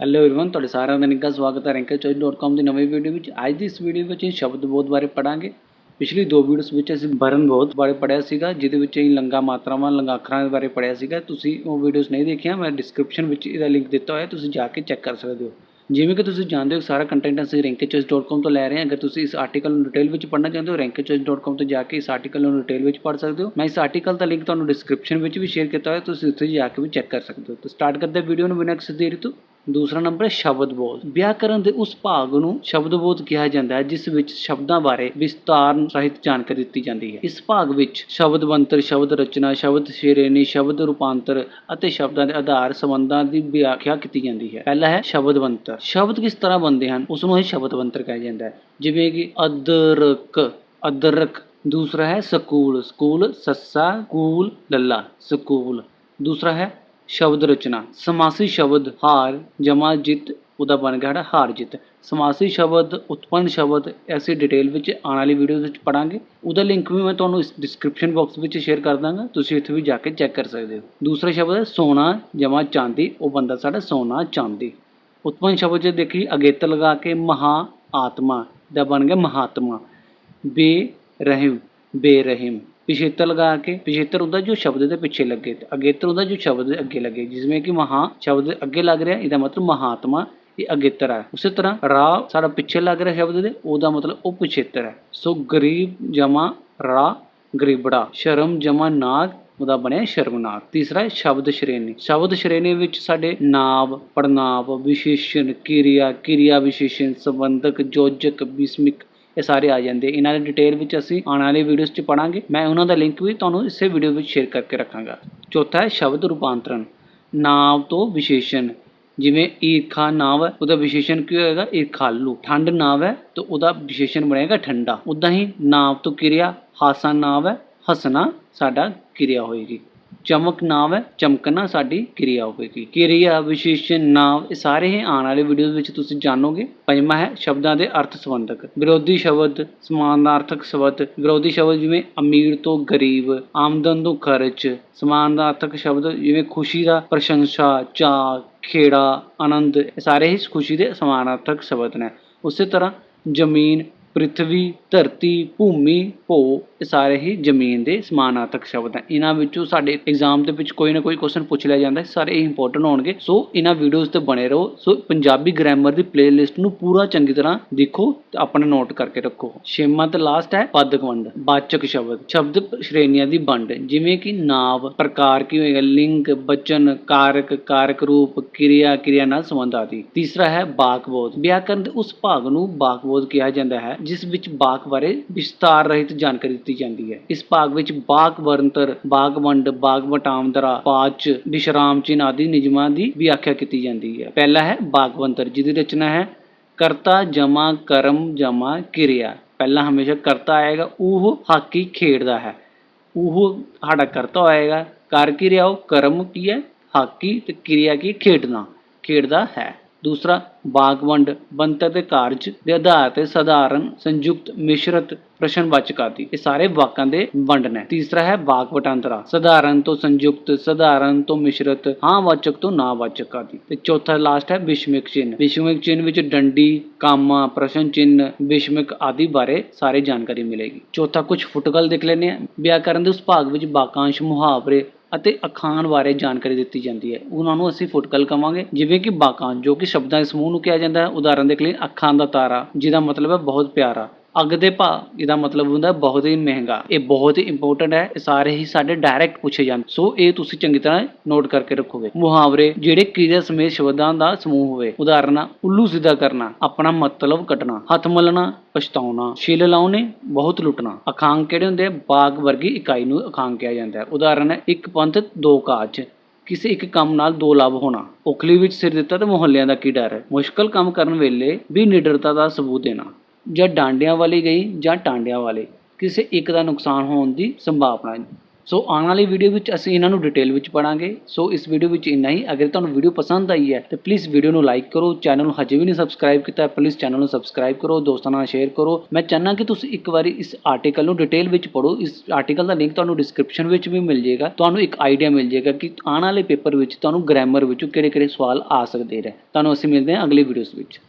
Hello everyone ਤੁਹਾਡੇ ਸਾਰਿਆਂ ਦਾ ਨਿੱਘਾ ਸਵਾਗਤ ਹੈ rankerchoice.com ਦੀ ਨਵੀਂ ਵੀਡੀਓ ਵਿੱਚ ਅੱਜ ਦੀ ਇਸ ਵੀਡੀਓ ਵਿੱਚ ਅਸੀਂ ਸ਼ਬਦ ਬੋਧ ਬਾਰੇ ਪੜਾਂਗੇ ਪਿਛਲੀ ਦੋ ਵੀਡੀਓਸ ਵਿੱਚ ਅਸੀਂ ਬਰਨ ਬੋਧ ਬਾਰੇ ਪੜਿਆ ਸੀਗਾ ਜਿਹਦੇ ਵਿੱਚ ਅਸੀਂ ਲੰਗਾ ਮਾਤਰਾਵਾਂ ਲੰਗਾ ਅੱਖਰਾਂ ਦੇ ਬਾਰੇ ਪੜਿਆ ਸੀਗਾ ਤੁਸੀਂ ਉਹ ਵੀਡੀਓਸ ਨਹੀਂ ਦੇਖੀਆਂ ਮੈਂ ਡਿਸਕ੍ਰਿਪਸ਼ਨ ਵਿੱਚ ਇਹਦਾ ਲਿੰਕ ਦਿੱਤਾ ਹੋਇਆ ਤੁਸੀਂ ਜਾ ਕੇ ਚੈੱਕ ਕਰ ਸਕਦੇ ਹੋ ਜਿਵੇਂ ਕਿ ਤੁਸੀਂ ਜਾਣਦੇ ਹੋ ਸਾਰਾ ਕੰਟੈਂਟ ਅਸੀਂ rankerchoice.com ਤੋਂ ਲੈ ਰਹੇ ਹਾਂ ਅਗਰ ਤੁਸੀਂ ਇਸ ਆਰਟੀਕਲ ਨੂੰ ਡਿਟੇਲ ਵਿੱਚ ਪੜ੍ਹਨਾ ਚਾਹੁੰਦੇ ਹੋ rankerchoice.com ਤੋਂ ਜਾ ਕੇ ਇਸ ਆਰਟੀਕਲ ਨੂੰ ਡਿਟੇਲ ਵਿੱਚ ਪੜ੍ਹ ਸਕਦੇ ਹੋ ਮੈਂ ਇਸ ਆਰਟੀਕਲ ਦਾ ਲਿੰਕ ਤੁਹਾਨੂੰ ਡਿਸਕ੍ਰਿਪਸ਼ਨ ਵਿੱਚ ਵੀ ਸ਼ੇਅਰ ਕੀਤਾ ਹੋਇਆ ਤੁਸੀਂ ਉੱਥੇ ਜਾ ਕੇ ਵੀ ਚੈੱਕ ਕਰ ਸਕਦੇ ਹੋ ਤਾਂ ਸਟਾਰਟ ਕਰਦੇ ਹਾਂ ਵੀਡੀਓ ਨੂੰ ਬਿਨਾਂ ਕਿਸੇ ਦੇਰੀ ਤੋਂ ਦੂਸਰਾ ਨੰਬਰ ਹੈ ਸ਼ਬਦ ਬੋਧ। ਵਿਆਕਰਨ ਦੇ ਉਸ ਭਾਗ ਨੂੰ ਸ਼ਬਦ ਬੋਧ ਕਿਹਾ ਜਾਂਦਾ ਹੈ, ਜਿਸ ਵਿੱਚ ਸ਼ਬਦਾਂ ਬਾਰੇ ਵਿਸਤਾਰ ਸਹਿਤ ਜਾਣਕਾਰੀ ਦਿੱਤੀ ਜਾਂਦੀ ਹੈ। ਇਸ ਭਾਗ ਵਿੱਚ ਸ਼ਬਦ ਬੰਤਰ ਸ਼ਬਦ ਰਚਨਾ, ਸ਼ਬਦ ਸ਼੍ਰੇਣੀ, ਸ਼ਬਦ ਰੂਪਾਂਤਰ ਅਤੇ ਸ਼ਬਦਾਂ ਦੇ ਆਧਾਰ ਸੰਬੰਧਾਂ ਦੀ ਵਿਆਖਿਆ ਕੀਤੀ ਜਾਂਦੀ ਹੈ। ਪਹਿਲਾ ਹੈ ਸ਼ਬਦ ਬੰਤਰ ਸ਼ਬਦ ਕਿਸ ਤਰ੍ਹਾਂ ਬਣਦੇ ਹਨ? ਉਸ ਨੂੰ ਹੀ ਸ਼ਬਦ ਬੰਤਰ ਕਿਹਾ ਜਾਂਦਾ ਹੈ। ਜਿਵੇਂ ਕਿ ਅਦਰਕ ਅਦਰਕ। ਦੂਸਰਾ ਹੈ ਸਕੂਲ। ਸਕੂਲ, ਸੱਸਾ, ਕੂਲ, ਲੱਲਾ। ਸਕੂਲ। ਦੂਸਰਾ ਹੈ ਸ਼ਬਦ ਰਚਨਾ। ਸਮਾਸੀ ਸ਼ਬਦ ਹਾਰ, ਜਮਾ ਜਿੱਤ, ਉਹਦਾ ਬਣ ਗਿਆ ਸਾਡਾ ਹਾਰ ਜਿੱਤ। ਸਮਾਸੀ ਸ਼ਬਦ, ਉਤਪੰਨ ਸ਼ਬਦ, ਐਸੀ ਡਿਟੇਲ ਵਿੱਚ ਆਉਣ ਵਾਲੀ ਵੀਡੀਓ ਵਿੱਚ ਪੜਾਂਗੇ। ਉਹਦਾ ਲਿੰਕ ਵੀ ਮੈਂ ਤੁਹਾਨੂੰ ਇਸ ਡਿਸਕ੍ਰਿਪਸ਼ਨ ਬਾਕਸ ਵਿੱਚ ਸ਼ੇਅਰ ਕਰ ਦਾਂਗਾ। ਤੁਸੀਂ ਇੱਥੇ ਵੀ ਜਾ ਕੇ ਚੈੱਕ ਕਰ ਸਕਦੇ ਹੋ। ਦੂਸਰਾ ਸ਼ਬਦ ਹੈ ਸੋਨਾ, ਜਮਾ ਚਾਂਦੀ। ਉਹ ਬੰਦਾ ਸਾਡਾ ਸੋਨਾ, ਚਾਂਦੀ। ਉਤਪੰਨ ਸ਼ਬਦ ਜੇ ਦੇਖੀ, ਅਗੇਤਰ ਲਗਾ ਕੇ ਮਹਾ ਆਤਮਾ ਦਾ ਬਣ ਗਿਆ ਮਹਾਤਮਾ। ਬੇਰਹਿਮ ਬੇਰਹਿਮ। ਪਿਛੇਤਰ ਲਗਾ ਕੇ, ਪਿਛੇਤਰ ਉਹਦਾ ਜੋ ਸ਼ਬਦ ਦੇ ਪਿੱਛੇ ਲੱਗੇ ਤੇ ਅਗੇਤਰ ਉਹਦਾ ਜੋ ਸ਼ਬਦ ਦੇ ਅੱਗੇ ਲੱਗੇ ਜਿਸਵੇਂ ਕਿ ਮਹਾ ਸ਼ਬਦ ਅੱਗੇ ਲੱਗ ਰਿਹਾ, ਇਹਦਾ ਮਤਲਬ ਮਹਾਤਮਾ, ਇਹ ਅਗੇਤਰ ਹੈ ਉਸੇ ਤਰ੍ਹਾਂ ਰਾ ਸਾਡਾ ਪਿੱਛੇ ਲੱਗ ਰਿਹਾ ਸ਼ਬਦ ਦੇ, ਉਹਦਾ ਮਤਲਬ ਉਹ ਪਿਛੇਤਰ ਹੈ ਸੋ ਗਰੀਬ ਜਮਾ ਰਾ, ਗਰੀਬੜਾ, ਸ਼ਰਮ ਜਮਾ ਨਾਗ, ਉਹਦਾ ਬਣਿਆ ਸ਼ਰਮਨਾਕ ਤੀਸਰਾ ਹੈ ਸ਼ਬਦ ਸ਼੍ਰੇਣੀ। ਸ਼ਬਦ ਸ਼੍ਰੇਣੀ ਵਿੱਚ ਸਾਡੇ ਨਾਮ ਪੜਨਾਮ ਵਿਸ਼ੇਸ਼ਣ, ਕਿਰਿਆ ਕਿਰਿਆ ਵਿਸ਼ੇਸ਼ਣ, ਸੰਬੰਧਕ ਯੋਜਕ ਬਿਸਮਿਕ ਇਹ ਸਾਰੇ ਆ ਜਾਂਦੇ ਇਹਨਾਂ ਦੀ ਡਿਟੇਲ ਵਿੱਚ ਅਸੀਂ ਆਉਣ ਵਾਲੀ ਵੀਡੀਓਜ਼ 'ਚ ਪੜਾਂਗੇ ਮੈਂ ਉਹਨਾਂ ਦਾ ਲਿੰਕ ਵੀ ਤੁਹਾਨੂੰ ਇਸੇ ਵੀਡੀਓ ਵਿੱਚ ਸ਼ੇਅਰ ਕਰਕੇ ਰੱਖਾਂਗਾ। ਚੌਥਾ ਹੈ ਸ਼ਬਦ ਰੂਪਾਂਤਰਣ ਨਾਮ ਤੋਂ ਵਿਸ਼ੇਸ਼ਣ। ਜਿਵੇਂ ਈਰਖਾ ਨਾਮ ਹੈ, ਉਹਦਾ ਵਿਸ਼ੇਸ਼ਣ ਕੀ ਹੋਏਗਾ? ਈਰਖਾਲੂ। ਠੰਡ ਨਾਮ ਹੈ, ਤਾਂ ਉਹਦਾ ਵਿਸ਼ੇਸ਼ਣ ਬਣੇਗਾ ਠੰਡਾ। ਉਦਾਂ ਹੀ ਨਾਮ ਤੋਂ ਕਿਰਿਆ ਹਾਸਾ ਨਾਮ ਹੈ, ਹੱਸਣਾ ਸਾਡਾ ਕਿਰਿਆ ਹੋਏਗੀ। ਚਮਕ ਨਾਮ ਹੈ ਚਮਕਣਾ ਸਾਡੀ ਕਿਰਿਆ ਹੋਵੇਗੀ। ਕਿਰਿਆ ਵਿਸ਼ੇਸ਼ਣ ਨਾਮ ਇਹ ਸਾਰੇ ਹੀ ਆਉਣ ਵਾਲੇ ਵੀਡੀਓ ਵਿੱਚ ਤੁਸੀਂ ਜਾਣੋਗੇ। ਪੰਜਵਾਂ ਹੈ, ਸ਼ਬਦਾਂ ਦੇ ਅਰਥ ਸੰਬੰਧਕ। ਵਿਰੋਧੀ ਸ਼ਬਦ, ਸਮਾਨਾਰਥਕ ਸ਼ਬਦ। ਵਿਰੋਧੀ ਸ਼ਬਦ ਜਿਵੇਂ ਅਮੀਰ ਤੋਂ ਗਰੀਬ, ਆਮਦਨ ਤੋਂ ਖਰਚ। ਸਮਾਨਾਰਥਕ ਸ਼ਬਦ ਜਿਵੇਂ ਖੁਸ਼ੀ ਦਾ ਪ੍ਰਸ਼ੰਸਾ, ਚਾਅ, ਖੇੜਾ, ਆਨੰਦ। ਇਹ ਸਾਰੇ ਹੀ ਖੁਸ਼ੀ ਦੇ ਸਮਾਨਾਰਥਕ ਸ਼ਬਦ ਨੇ। ਉਸੇ ਤਰ੍ਹਾਂ ਜ਼ਮੀਨ ਪ੍ਰਿਥਵੀ, ਧਰਤੀ, ਭੂਮੀ ਭੋ ਇਹ ਸਾਰੇ ਹੀ ਜ਼ਮੀਨ ਦੇ ਸਮਾਨਾਰਥਕ ਸ਼ਬਦ ਹਨ ਇਹਨਾਂ ਵਿੱਚੋਂ ਸਾਡੇ ਐਗਜ਼ਾਮ ਦੇ ਵਿੱਚ ਕੋਈ ਨਾ ਕੋਈ ਕੁਐਸਚਨ ਪੁੱਛ ਲਿਆ ਜਾਂਦਾ ਹੈ। ਸਾਰੇ ਇੰਪੋਰਟੈਂਟ ਹੋਣਗੇ। ਸੋ ਇਹਨਾਂ ਵੀਡੀਓਜ਼ ਤੇ ਬਣੇ ਰਹੋ। ਸੋ ਪੰਜਾਬੀ ਗ੍ਰਾਮਰ ਦੀ ਪਲੇਲਿਸਟ ਨੂੰ ਪੂਰਾ ਚੰਗੀ ਤਰ੍ਹਾਂ ਦੇਖੋ ਤੇ ਆਪਣੇ ਨੋਟ ਕਰਕੇ ਰੱਖੋ। ਛੇਵਾਂ ਤੇ ਲਾਸਟ ਹੈ ਪਦਕ ਵੰਡ ਵਾਚਕ ਸ਼ਬਦ। ਸ਼ਬਦ ਸ਼੍ਰੇਣੀਆਂ ਦੀ ਵੰਡ, ਜਿਵੇਂ ਕਿ ਨਾਵ, ਪ੍ਰਕਾਰ ਕੀ ਹੋਏਗਾ, ਲਿੰਗ, ਬਚਨ, ਕਾਰਕ ਕਾਰਕ ਰੂਪ, ਕਿਰਿਆ ਕਿਰਿਆ ਨਾਲ ਸੰਬੰਧ ਆਦਿ। ਤੀਸਰਾ ਹੈ ਬਾਕਬੋਧ ਵਿਆਕਰਨ ਦੇ ਉਸ ਭਾਗ ਨੂੰ ਬਾਕਬੋਧ ਕਿਹਾ ਜਾਂਦਾ ਹੈ। ਜਿਸ ਵਿੱਚ ਬਾਕ ਬਾਰੇ ਵਿਸਤਾਰ ਰਹਿਤ ਜਾਣਕਾਰੀ ਦਿੱਤੀ ਜਾਂਦੀ ਹੈ। ਇਸ ਭਾਗ ਵਿੱਚ ਬਾਕ ਵਰੰਤਰ ਬਾਗ ਵੰਡ ਬਾਗ ਵਟਾਂਦਰਾ, ਪਾਚ, ਵਿਸ਼ਰਾਮ ਚਿੰਨ੍ਹ ਆਦਿ ਨਿਯਮਾਂ ਦੀ ਵਿਆਖਿਆ ਕੀਤੀ ਜਾਂਦੀ ਹੈ। ਪਹਿਲਾ ਹੈ ਬਾਗ ਬਾਕਵੰਤਰ ਜਿਹਦੀ ਰਚਨਾ ਹੈ ਕਰਤਾ ਜਮਾ ਕਰਮ ਜਮਾ ਕਿਰਿਆ। ਪਹਿਲਾਂ ਹਮੇਸ਼ਾ ਕਰਤਾ ਆਏਗਾ ਉਹ ਹਾਕੀ ਖੇਡਦਾ ਹੈ। ਉਹ ਸਾਡਾ ਕਰਤਾ ਹੋਏਗਾ, ਕਰ ਕਿਰਿਆ ਉਹ ਕਰਮ ਕੀ ਹੈ? ਹਾਕੀ ਤੇ ਕਿਰਿਆ ਕੀ? ਖੇਡਣਾ, ਖੇਡਦਾ ਹੈ। ਦੂਸਰਾ, ਬਾਗਵੰਡ ਬੰਤਰ ਦੇ ਕਾਰਜ ਦੇ ਆਧਾਰ ਤੇ ਸਧਾਰਨ, ਸੰਯੁਕਤ, ਮਿਸ਼ਰਤ ਪ੍ਰਸ਼ਨਵਾਚਕ ਆਦਿ ਇਹ ਸਾਰੇ ਵਾਕਾਂ ਦੇ ਵੰਡ ਨੇ। ਤੀਸਰਾ ਹੈ ਵਾਕ ਵਟਾਂਦਰਾ ਸਧਾਰਨ ਤੋਂ ਸੰਯੁਕਤ, ਸਧਾਰਨ ਤੋਂ ਮਿਸ਼ਰਤ, ਹਾਂ ਵਾਚਕ ਤੋਂ ਨਾ ਵਾਚਕ ਆਦਿ ਤੇ ਚੌਥਾ ਲਾਸਟ ਹੈ ਵਿਸ਼ਮਿਕ ਚਿੰਨ੍ਹ। ਵਿਸ਼ਮਿਕ ਚਿੰਨ੍ਹ ਵਿੱਚ ਡੰਡੀ, ਕਾਮਾ, ਪ੍ਰਸ਼ਨ ਚਿੰਨ੍ਹ, ਵਿਸ਼ਮਿਕ ਆਦਿ ਬਾਰੇ ਸਾਰੇ ਜਾਣਕਾਰੀ ਮਿਲੇਗੀ। ਚੌਥਾ ਕੁਝ ਫੁਟਕਲ ਦੇਖ ਲੈਂਦੇ ਹਾਂ। ਵਿਆਕਰਨ ਦੇ ਉਸ ਭਾਗ ਵਿੱਚ ਵਾਕਾਂਸ਼, ਮੁਹਾਵਰੇ ਅਤੇ ਅਖਾਣ ਬਾਰੇ ਜਾਣਕਾਰੀ ਦਿੱਤੀ ਜਾਂਦੀ ਹੈ। ਉਹਨਾਂ ਨੂੰ ਅਸੀਂ ਫੁਟਕਲ ਕਵਾਂਗੇ, ਜਿਵੇਂ ਕਿ ਬਾਕਾਂ ਜੋ ਕਿ ਸ਼ਬਦਾਂ ਦੇ ਸਮੂਹ ਨੂੰ ਕਿਹਾ ਜਾਂਦਾ ਹੈ। ਉਦਾਹਰਨ ਦੇ ਲਈ ਅੱਖਾਂ ਦਾ ਤਾਰਾ, ਜਿਹਦਾ ਮਤਲਬ ਹੈ ਬਹੁਤ ਪਿਆਰਾ। ਅੱਗ ਦੇ ਭਾਅ, ਇਹਦਾ ਮਤਲਬ ਹੁੰਦਾ ਬਹੁਤ ਹੀ ਮਹਿੰਗਾ। ਇਹ ਬਹੁਤ ਹੀ ਇੰਪੋਰਟੈਂਟ ਹੈ, ਇਹ ਸਾਰੇ ਹੀ ਸਾਡੇ ਡਾਇਰੈਕਟ ਪੁੱਛੇ ਜਾਂਦੇ ਸੋ ਇਹ ਤੁਸੀਂ ਚੰਗੀ ਤਰ੍ਹਾਂ ਨੋਟ ਕਰਕੇ ਰੱਖੋਗੇ। ਮੁਹਾਵਰੇ ਜਿਹੜੇ ਕਿਰਿਆ ਸਮੇਤ ਸ਼ਬਦਾਂ ਦਾ ਸਮੂਹ ਹੋਵੇ, ਉਦਾਹਰਨਾਂ, ਉੱਲੂ ਸਿੱਧਾ ਕਰਨਾ, ਆਪਣਾ ਮਤਲਬ ਕੱਢਣਾ ਹੱਥ ਮਲਣਾ, ਪਛਤਾਉਣਾ, ਛਿੱਲ ਲਾਉਣੇ, ਬਹੁਤ ਲੁੱਟਣਾ। ਅਖਾਂਗ ਕਿਹੜੇ ਹੁੰਦੇ ਆ? ਬਾਗ ਵਰਗੀ ਇਕਾਈ ਨੂੰ ਅਖਾਂਗ ਕਿਹਾ ਜਾਂਦਾ ਹੈ। ਉਦਾਹਰਨ ਹੈ, ਇੱਕ ਪੰਥ, ਦੋ ਕਾਜ। ਕਿਸੇ ਇੱਕ ਕੰਮ ਨਾਲ ਦੋ ਲਾਭ ਹੋਣਾ। ਉਖਲੀ ਵਿੱਚ ਸਿਰ ਦਿੱਤਾ ਤੇ ਮੁਹੱਲਿਆਂ ਦਾ ਕੀ ਡਰ ਹੈ? ਮੁਸ਼ਕਲ ਕੰਮ ਕਰਨ ਵੇਲੇ ਵੀ ਨਿਡਰਤਾ ਦਾ ਸਬੂਤ ਦੇਣਾ। ਜਾਂ ਡਾਂਡਿਆਂ ਵਾਲੀ ਗਈ ਜਾਂ ਟਾਂਡਿਆਂ ਵਾਲੇ, ਕਿਸੇ ਇੱਕ ਦਾ ਨੁਕਸਾਨ ਹੋਣ ਦੀ ਸੰਭਾਵਨਾ ਸੋ ਆਉਣ ਵਾਲੀ ਵੀਡੀਓ ਵਿੱਚ ਅਸੀਂ ਇਹਨਾਂ ਨੂੰ ਡਿਟੇਲ ਵਿੱਚ ਪੜਾਂਗੇ ਸੋ ਇਸ ਵੀਡੀਓ ਵਿੱਚ ਇੰਨਾ ਹੀ। ਅਗਰ ਤੁਹਾਨੂੰ ਵੀਡੀਓ ਪਸੰਦ ਆਈ ਹੈ, ਤਾਂ ਪਲੀਜ਼ ਵੀਡੀਓ ਨੂੰ ਲਾਈਕ ਕਰੋ। ਚੈਨਲ ਨੂੰ ਹਜੇ ਵੀ ਨਹੀਂ ਸਬਸਕ੍ਰਾਈਬ ਕੀਤਾ ਪਲੀਜ਼ ਚੈਨਲ ਨੂੰ ਸਬਸਕ੍ਰਾਈਬ ਕਰੋ। ਦੋਸਤਾਂ ਨਾਲ ਸ਼ੇਅਰ ਕਰੋ। ਮੈਂ ਚਾਹਨਾ ਕਿ ਤੁਸੀਂ ਇੱਕ ਵਾਰੀ ਇਸ ਆਰਟੀਕਲ ਨੂੰ ਡਿਟੇਲ ਵਿੱਚ ਪੜੋ ਇਸ ਆਰਟੀਕਲ ਦਾ ਲਿੰਕ ਤੁਹਾਨੂੰ ਡਿਸਕ੍ਰਿਪਸ਼ਨ ਵਿੱਚ ਵੀ ਮਿਲ ਜਾਏਗਾ। ਤੁਹਾਨੂੰ ਇੱਕ ਆਈਡੀਆ ਮਿਲ ਜਾਏਗਾ ਕਿ ਆਉਣ ਵਾਲੇ ਪੇਪਰ ਵਿੱਚ ਤੁਹਾਨੂੰ ਗ੍ਰਾਮਰ ਵਿੱਚੋਂ ਕਿਹੜੇ ਕਿਹੜੇ ਸਵਾਲ ਆ ਸਕਦੇ ਨੇ। ਤੁਹਾਨੂੰ ਅਸੀਂ ਮਿਲਦੇ ਹਾਂ ਅਗਲੀ ਵੀਡੀਓਜ਼ ਵਿੱਚ।